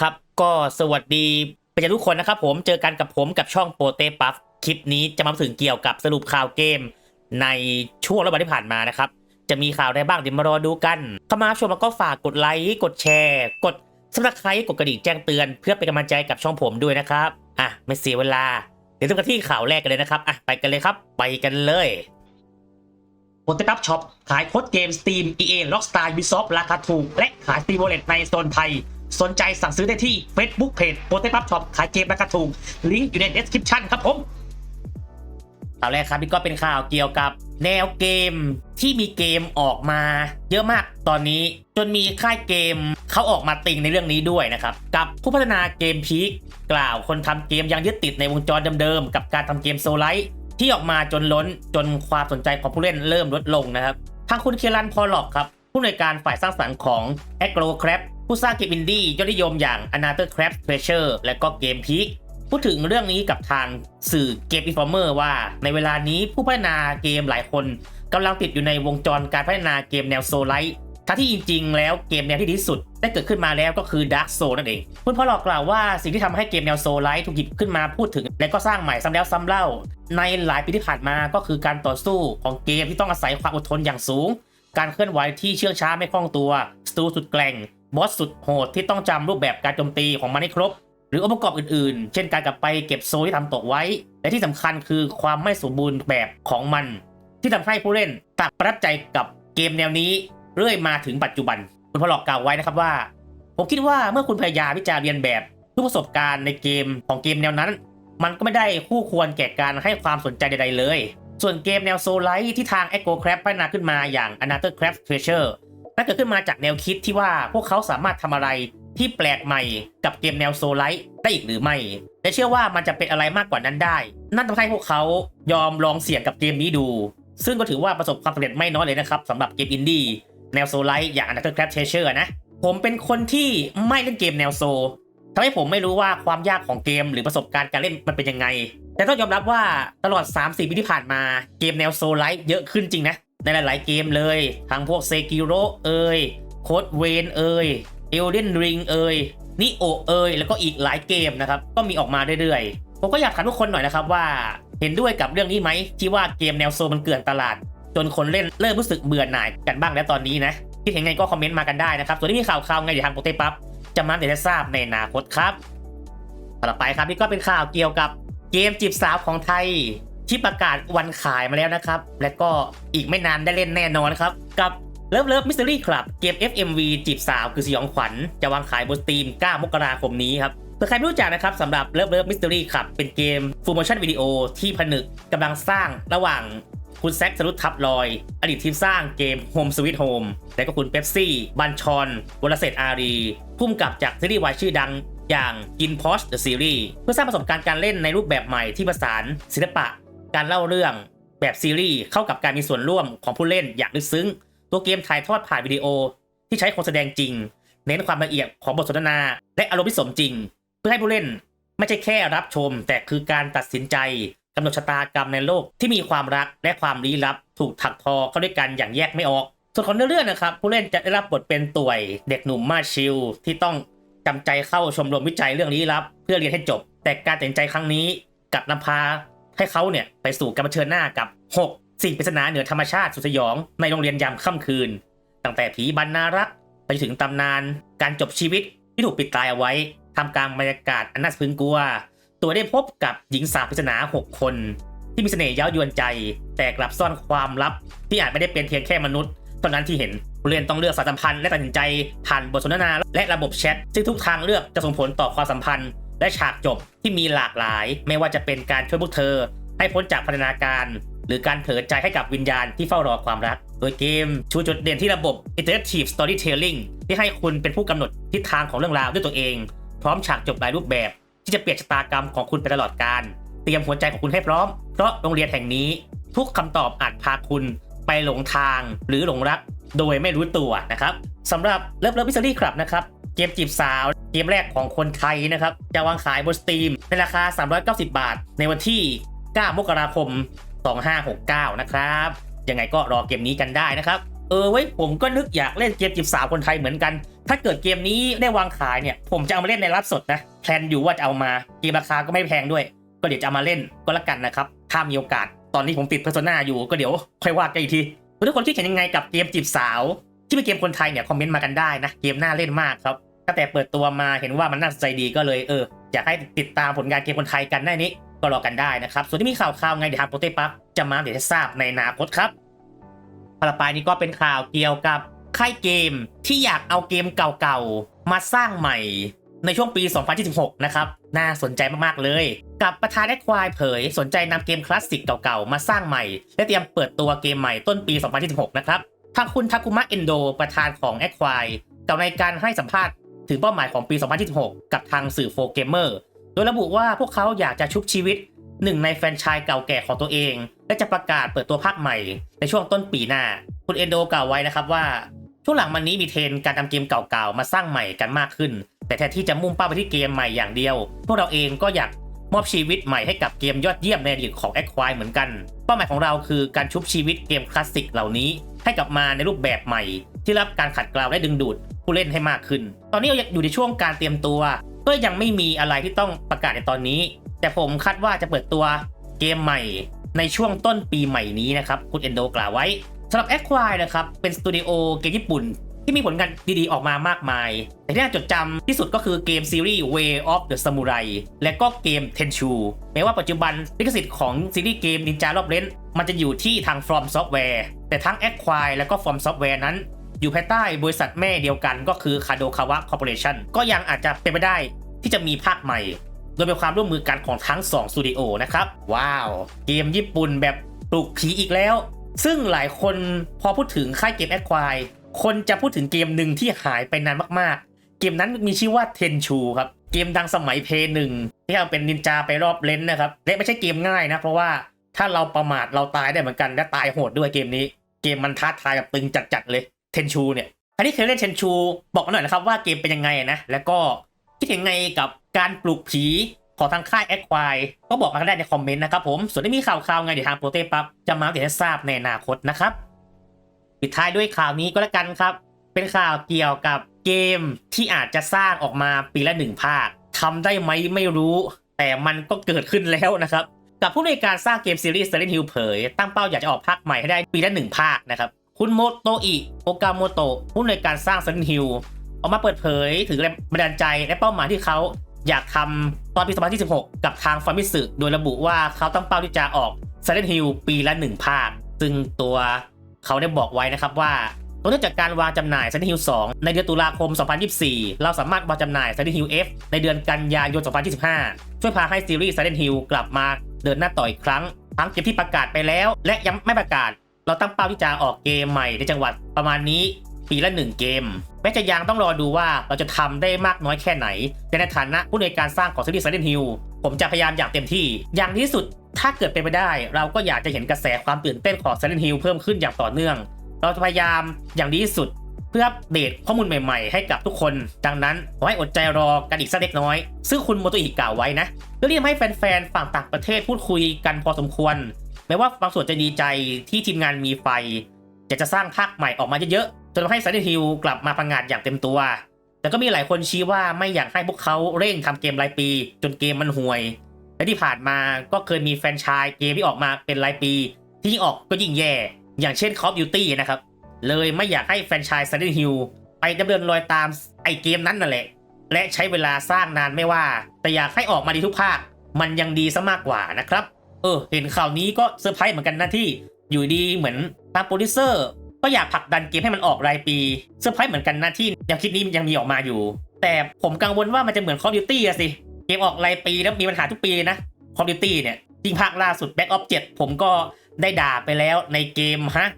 ครับก็สวัสดีเป็นทุกคนนะครับผมเจอกันกับผมกับช่องโปเตปัฟคลิปนี้จะมาถึงเกี่ยวกับสรุปข่าวเกม ในช่วงระหว่างที่ผ่านมานะครับ จะมีข่าวอะไรบ้างเดี๋ยวมารอดูกันเข้ามาชมแล้วก็ฝากกดไลค์กดแชร์ กดซับสไครต์กดกระดิ่งแจ้งเตือน เพื่อเป็นกำลังใจกับช่องผมด้วยนะครับอะไม่เสียเวลา เดี๋ยวเริ่มกันที่ข่าวแรกกันเลยนะครับอะไปกันเลยครับ ไปกันเลยโปเตปัฟช็อปขายโค้ดเกม Steam EA Rockstar Ubisoft ราคาถูกและขาย Steam Wallet ในโซนไทย สนใจสั่งซื้อได้ที่ Facebook Page โปเตปัฟช็อปขายเกมราคาถูกลิงก์อยู่ใน description ครับผมข่าวแรกครับนี่ก็เป็นข่าวเกี่ยวกับแนวเกมที่มีเกมออกมาเยอะมากตอนนี้จนมีค่ายเกมเขาออกมาติงในเรื่องนี้ด้วยนะครับ กับผู้พัฒนาเกมพีคกล่าวคนทำเกมยังยึดติดในวงจรเดิมๆ กับการทำเกมโซลไลท์ที่ออกมาจนล้นจนความสนใจของผู้เล่นเริ่มลดลงนะครับ ทางคุณเคียรันพอลล็อกครับ ผู้อำนวยการฝ่ายสร้างสรรค์ของ a g r o c r a b ผู้สร้างเกมอินดี้ยอดนิยมอย่าง Another Crab Treasure และก็เกมพีคพูดถึงเรื่องนี้กับทางสื่อเกมอินฟอร์เมอร์ว่า ในเวลานี้ผู้พัฒนาเกมหลายคนกำลังติดอยู่ในวงจรการพัฒนาเกมแนวโซลไลท์ทั้งที่จริงๆ แล้วเกมแนวที่ดีที่สุด ได้เกิดขึ้นมาแล้วก็คือ Dark Soul นั่นเองคุณพ่อหลอกกล่าวว่าสิ่งที่ทำให้เกมแนวโซลไลท์ถูกหยิบขึ้นมาพูดถึง และก็สร้างใหม่ซ้ำแล้วซ้ำเล่า ในหลายปีที่ผ่านมาก็คือการต่อสู้ของเกมที่ต้องอาศัยความอดทนอย่างสูง การเคลื่อนไหวที่เชื่องช้าไม่คล่องตัวสตูสุดแกร่ง บอสสุดโหดที่ต้องจำรูปแบบการโจมตีของมันให้ครบ หรือองค์ประกอบอื่นๆ เช่นการกลับไปเก็บโซลที่ทำตกไว้ และที่สำคัญคือความไม่สมบูรณ์แบบของมัน ที่ทำให้ผู้เล่นตัดประทับใจกับเกมแนวนี้เรื่อยมาถึงปัจจุบัน คุณพอลอกกล่าวไว้นะครับว่า ผมคิดว่าเมื่อคุณพยายามที่จะเรียนแบบทุกประสบการณ์ในเกมของเกมแนวนั้น มันก็ไม่ได้คู่ควรแก่การให้ความสนใจใด ๆ เลย ส่วนเกมแนวโซลไลท์ที่ทาง Echo Crab พัฒนาขึ้นมาอย่าง Another Crab Treasure นั่นเกิดขึ้นมาจากแนวคิดที่ว่าพวกเขาสามารถทำอะไรที่แปลกใหม่กับเกมแนวโซลไลท์ได้อีกหรือไม่ และเชื่อว่ามันจะเป็นอะไรมากกว่านั้นได้ นั่นทำให้พวกเขายอมลองเสี่ยงกับเกมนี้ดู ซึ่งก็ถือว่าประสบความสำเร็จไม่น้อยเลยนะครับสำหรับเกมอินดี้แนวโซลไลท์อย่าง Another Crab Treasure นะ ผมเป็นคนที่ไม่เล่นเกมแนวโซทำให้ผมไม่รู้ว่าความยากของเกมหรือประสบการณ์การเล่นมันเป็นยังไง แต่ต้องยอมรับว่าตลอด 3-4ปีที่ผ่านมาเกมแนวโซลไลท์เยอะขึ้นจริงนะ ในหลายๆเกมเลยทั้งพวกเซกิโรเอยโคดเวนเอยเอลเดนริงเอยนิโอเอยแล้วก็อีกหลายเกมนะครับก็มีออกมาเรื่อยๆ ผมก็อยากถามทุกคนหน่อยนะครับว่าเห็นด้วยกับเรื่องนี้ไหมที่ว่าเกมแนวโซมันเกลื่อนตลาด จนคนเล่นเริ่มรู้สึกเบื่อหน่ายกันบ้างแล้วตอนนี้นะคิดเห็นไงก็คอมเมนต์มากันได้นะครับส่วนที่มีข่าวข่าวไงเดี๋ยวทางโปรเตปั๊บจะมาเดี๋ยวจะทราบในอนาคตครับต่อไปครับนี่ก็เป็นข่าวเกี่ยวกับเกมจีบสาวของไทย ที่ประกาศวันขายมาแล้วนะครับ และก็อีกไม่นานได้เล่นแน่นอนครับ กับเลิฟเลิฟมิสเตอรี่ครับเกม FMV จีบสาวคือสยองขวัญ จะวางขายบนสตรีม 9 มกราคมนี้ครับเผื่อใครไม่รู้จักนะครับสำหรับเลิฟเลิฟมิสเตอรี่ครับเป็นเกมฟูลโมชั่นวิดีโอที่ผนึกกำลังสร้างระหว่างคุณแซคสรุตทับลอย อดีตทีมสร้างเกม Home Sweet Home และก็คุณเป๊ปซี่ บัญชอนวรเศษอารีพุ่มกับจากซีรีส์วายชื่อดังอย่าง In p o s t The Series เพื่อสร้างประสบการณ์การเล่นในรูปแบบใหม่ที่ผสานศิลปะ การเล่าเรื่องแบบซีรีส์เข้ากับการมีส่วนร่วมของผู้เล่นอย่างลึกซึ้ง ตัวเกมถ่ายทอดผ่านวิดีโอที่ใช้คนแสดงจริง เน้นความละเอียดของบทสนทนา และอารมณ์ที่สมจริง เพื่อให้ผู้เล่นไม่ใช่แค่รับชม แต่คือการตัดสินใจกำหนดชะตากรรมในโลกที่มีความรักและความลี้ลับ ถูกถักทอเข้าด้วยกันอย่างแยกไม่ออก ส่วนของเนื้อเรื่องนะครับ ผู้เล่นจะได้รับบทเป็นต่วย เด็กหนุ่มมาชิลที่ต้องจำใจเข้าชมรมวิจัยเรื่องลี้ลับ เพื่อเรียนให้จบ แต่การตัดสินใจครั้งนี้กับนำพา ให้เขาเนี่ยไปสู่การเผชิญหน้ากับ 6 สิ่งปริศนาเหนือธรรมชาติสุดสยองในโรงเรียนยามค่ำคืน ตั้งแต่ผีบรรณารักษ์ไปถึงตำนาน การจบชีวิตที่ถูกปิดตายเอาไว้ทำกลางบรรยากาศอันน่าสะพรึงกลัว ตัวได้พบกับหญิงสาวปริศนา 6 คน ที่มีเสน่ห์เย้ายวนใจ แต่กลับซ่อนความลับ ที่อาจไม่ได้เป็นเพียงแค่มนุษย์เท่านั้นที่เห็นผู้เล่นต้องเลือกสายสัมพันธ์และตัดสินใจผ่านบทสนทนาและระบบแชทซึ่งทุกทางเลือกจะส่งผลต่อความสัมพันธ์ และฉากจบที่มีหลากหลาย ไม่ว่าจะเป็นการช่วยพวกเธอ ให้พ้นจากพันธนาการ หรือการเผลอใจให้กับวิญญาณที่เฝ้ารอความรัก โดยเกมชูจุดเด่นที่ระบบ Interactive Storytelling ที่ให้คุณเป็นผู้กำหนดทิศทางของเรื่องราวด้วยตัวเอง พร้อมฉากจบหลายรูปแบบ ที่จะเปลี่ยนชะตากรรมของคุณไปตลอดกาลเตรียมหัวใจของคุณให้พร้อม เพราะโรงเรียนแห่งนี้ ทุกคำตอบอาจพาคุณไปหลงทางหรือหลงรักโดยไม่รู้ตัวนะครับสำหรับเลิฟเลิฟวิสซี่ครับนะครับ เกมจีบสาว เกมแรกของคนไทยนะครับ จะวางขายบนสตรีมในราคา 390 บาท ในวันที่ 9 มกราคม 2569 นะครับ ยังไงก็รอเกมนี้กันได้นะครับ เออเว้ยผมก็นึกอยากเล่นเกมจีบสาวคนไทยเหมือนกัน ถ้าเกิดเกมนี้ได้วางขายเนี่ย ผมจะเอามาเล่นในรับสดนะ แพลนอยู่ว่าจะเอามา เกมราคาก็ไม่แพงด้วย ก็เดี๋ยวจะเอามาเล่นก็แล้วกันนะครับ ถ้ามีโอกาส ตอนนี้ผมติดเพอร์โซนาอยู่ก็เดี๋ยวค่อยว่ากันอีกทีทุกคนคิดเห็นยังไงกับเกมจีบสาวที่เป็นเกมคนไทยเนี่ยคอมเมนต์มากันได้นะ เกมน่าเล่นมากครับ ตั้งแต่เปิดตัวมาเห็นว่ามันน่าสนใจดีก็เลยเอออยากให้ติดตามผลงานเกมคนไทยกันได้นี้ก็รอกันได้นะครับ ส่วนที่มีข่าวข่าวๆไงเดี๋ยวทางโปรเตปั๊บจะมาเดี๋ยวจะทราบในอนาคตครับต่อไปนี้ก็เป็นข่าวเกี่ยวกับค่ายเกมที่อยากเอาเกมเก่าๆ มาสร้างใหม่ในช่วงปี 2026 นะครับ น่าสนใจมากๆ เลย กับประธานแอคควายเผย สนใจนำเกมคลาสสิกเก่าๆ มาสร้างใหม่ และเตรียมเปิดตัวเกมใหม่ต้นปี 2026 นะครับ ทางคุณทาคุมะเอนโด ประธานของแอคควายกล่าวในการให้สัมภาษณ์ ถึงเป้าหมายของปี 2026 กับทางสื่อโฟเกมเมอร์โดยระบุว่าพวกเขาอยากจะชุบชีวิตหนึ่งในแฟรนไชส์เก่าแก่ของตัวเอง และจะประกาศเปิดตัวภาคใหม่ในช่วงต้นปีหน้า คุณเอนโดกล่าวไว้นะครับว่า ช่วงหลังมันนี้มีเทรนการทำเกมเก่าๆ มาสร้างใหม่กันมากขึ้น แต่แทนที่จะมุ่งเป้าไปที่เกมใหม่อย่างเดียว พวกเราเองก็อยากมอบชีวิตใหม่ให้กับเกมยอดเยี่ยมในอดีตของ a อ q u i r e เหมือนกัน เป้าหมายของเราคือการชุบชีวิตเกมคลาสสิกเหล่านี้ ให้กลับมาในรูปแบบใหม่ ที่รับการขัดเกลาและดึงดูดผู้เล่นให้มากขึ้น ตอนนี้เราอยู่ในช่วงการเตรียมตัว ก็ยังไม่มีอะไรที่ต้องประกาศในตอนนี้ แต่ผมคาดว่าจะเปิดตัวเกมใหม่ในช่วงต้นปีใหม่นี้นะครับคุณเอนโดกล่าวไว้สำหรับ a อ q u i r e นะครับเป็นสตูดิโอเกมญี่ปุ่นที่มีผลงานดีๆออกมามากมาย แต่ที่น่าจดจำที่สุดก็คือเกมซีรีส์ Way of the Samurai และก็เกม Tenchu แม้ว่าปัจจุบันลิขสิทธิ์ของซีรีส์เกมนินจารอบเลนมันจะอยู่ที่ทาง From Software แต่ทั้ง Acquire และก็ From Software นั้น อยู่ภายใต้บริษัทแม่เดียวกันก็คือ Kadokawa Corporation ก็ยังอาจจะเป็นไปได้ที่จะมีภาคใหม่ โดยเป็นความร่วมมือกันของทั้ง2สตูดิโอนะครับ ว้าว เกมญี่ปุ่นแบบปลุกผีอีกแล้ว ซึ่งหลายคนพอพูดถึงค่ายเกม Acquire คนจะพูดถึงเกมหนึ่งที่หายไปนานมากๆ เกมนั้นมีชื่อว่า Tenchu ครับเกมดังสมัยเพย์หนึ่งที่เอาเป็นนินจาไปรอบเลนส์นะครับและไม่ใช่เกมง่ายนะเพราะว่าถ้าเราประมาทเราตายได้เหมือนกันและตายโหดด้วยเกมนี้ เกมมันท้าทายแบบตึงจัดๆเลย Tenchu เนี่ยใครที่เคยเล่น Tenchu บอกมาหน่อยนะครับว่าเกมเป็นยังไงนะ แล้วก็คิดยังไงกับการปลุกผีของทางค่าย Acquire ก็บอกมาได้ในคอมเมนต์นะครับผม ส่วนที่มีข่าวๆไงเดี๋ยวทางโปรเตปั๊บจะมาอัปเดตให้ทราบในอนาคตนะครับ ปิดท้ายด้วยข่าวนี้ก็แล้วกันครับ เป็นข่าวเกี่ยวกับเกมที่อาจจะสร้างออกมาปีละหนึ่งภาคทำได้ไหมไม่รู้ แต่มันก็เกิดขึ้นแล้วนะครับ กับผู้ในการสร้างเกมซีรีส์ Silent Hill เผย ตั้งเป้าอยากจะออกภาคใหม่ให้ได้ปีละหนึ่งภาคนะครับ คุณโมโตอิโอกาโมโตะผู้ในวยการสร้าง Silent Hill ออกมาเปิดเผยถึงแรงบันดาลใจและเป้าหมายที่เขาอยากทำตอนปี 2026กับทางฟาร์มิสึโดยระบุว่าเขาตั้งเป้าที่จะออก Silent Hill ปีละหนึ่งภาค ซึ่งตัวเขาได้บอกไว้นะครับว่าเนื่องจากการวางจำหน่าย Silent Hill 2ในเดือนตุลาคม 2024 เราสามารถวางจำหน่าย Silent Hill F ในเดือนกันยายน 2025 ช่วยพาให้ซีรีส์ Silent Hill กลับมาเดินหน้าต่ออีกครั้ง ทั้งเกมที่ประกาศไปแล้ว และยังไม่ประกาศ เราตั้งเป้าที่จะออกเกมใหม่ในจังหวัดประมาณนี้ปีละหนึ่งเกม แม้จะยังต้องรอดูว่าเราจะทำได้มากน้อยแค่ไหน แต่ในฐานะผู้ในการสร้างของซีรีส์ Silent Hill ผมจะพยายามอย่างเต็มที่ อย่างที่สุดถ้าเกิดเป็นไปได้ เราก็อยากจะเห็นกระแสความตื่นเต้นของ Silent Hill เพิ่มขึ้นอย่างต่อเนื่อง เราจะพยายามอย่างดีที่สุด เพื่ออัปเดตข้อมูลใหม่ๆ ให้กับทุกคน ดังนั้นขอให้อดใจรอกันอีกสักเล็กน้อย ซึ่งคุณโมโตอิกล่าวไว้นะเรื่องนี้ทำให้แฟนๆฝั่งต่างประเทศพูดคุยกันพอสมควร แม้ว่าบางส่วนจะดีใจที่ทีมงานมีไฟ อยากจะสร้างภาคใหม่ออกมาเยอะๆจนทำให้ Silent Hill กลับมาพังงาดอย่างเต็มตัว แต่ก็มีหลายคนชี้ว่าไม่อยากให้พวกเขาเร่งทำเกมรายปี จนเกมมันห่วย และที่ผ่านมาก็เคยมีแฟรนไชส์เกมที่ออกมาเป็นรายปี ที่ยิ่งออกก็ยิ่งแย่ อย่างเช่น Call of Duty นะครับเลยไม่อยากให้แฟรนไชส์ Silent Hill ไปดำเนินรอยตามไอเกมนั้นนั่นแหละ และใช้เวลาสร้างนานไม่ว่า แต่อยากให้ออกมาดีทุกภาค มันยังดีซะมากกว่านะครับ เออ เห็นข่าวนี้ก็เซอร์ไพรส์เหมือนกันนะที่อยู่ดีเหมือนทางโปรดิวเซอร์ก็อยากผลักดันเกมให้มันออกรายปีเซอร์ไพรส์เหมือนกันนะที่ยังคิดนี้ยังมีออกมาอยู่ แต่ผมกังวลว่ามันจะเหมือน Call of Duty อะสิ เกมออกรายปีแล้วมีปัญหาทุกปีนะ Call of Duty เนี่ยจริงภาคล่าสุด Back of 7 ผมก็ได้ด่าไปแล้วในเกมฮะ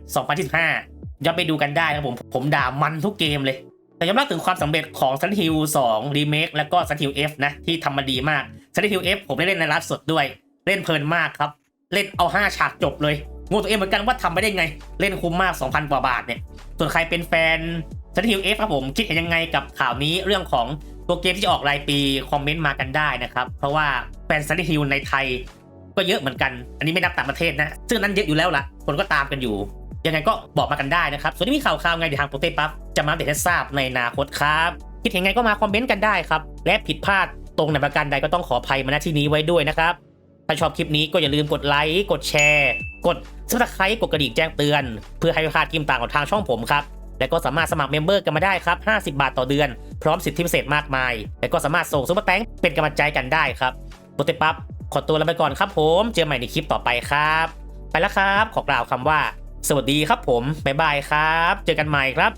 2025ย้อนไปดูกันได้ครับผมผมด่ามันทุกเกมเลย แต่ยอมรับถึงความสำเร็จของ Silent Hill 2 Remake แล้วก็ Silent Hill F นะที่ทำมาดีมาก Silent Hill F ผมได้เล่นในไลฟ์สดด้วย เล่นเพลินมากครับ เล่นเอา 5 ฉากจบเลยงงตัวเองเหมือนกันว่าทำไปได้ไง เล่นคุ้มมาก 2,000 กว่าบาทเนี่ย ส่วนใครเป็นแฟน Silent Hill F ครับผม คิดเห็นยังไงกับข่าวนี้เรื่องของตัวเกมที่จะออกรายปี คอมเมนต์มากันได้นะครับ เพราะว่าแฟน Silent Hill ในไทย ก็เยอะเหมือนกัน อันนี้ไม่นับต่างประเทศนะ ซึ่งนั้นเยอะอยู่แล้วล่ะ คนก็ตามกันอยู่ ยังไงก็บอกมากันได้นะครับ ส่วนที่มีข่าวข่าวไงเดี๋ยวทางโปรเตปั๊บจะมาเดตให้ทราบในอนาคตครับ คิดเห็นไงก็มาคอมเมนต์กันได้ครับ และผิดพลาดตรงไหนประการใดก็ต้องขออภัยมาณที่นี้ไว้ด้วยนะครับ ถ้าชอบคลิปนี้ก็อย่าลืมกดไลค์กดแชร์ กดซับสไครต์กดกระดิ่งแจ้งเตือน เพื่อให้ไม่พลาดคลิปต่างของทางช่องผมครับและก็สามารถสมัครเมมเบอร์กันมาได้ครับ 50 บาทต่อเดือน พร้อมสิทธิพิเศษมากมาย และก็สามารถส่งซุปเปอร์แตงเป็นกำลังใจกันได้ครับโปรเตปับขอตัวลาไปก่อนครับผม เจอใหม่ในคลิปต่อไปครับ ไปแล้วครับ ขอกล่าวคำว่า สวัสดีครับผม บ๊ายบายครับ เจอกันใหม่ครับ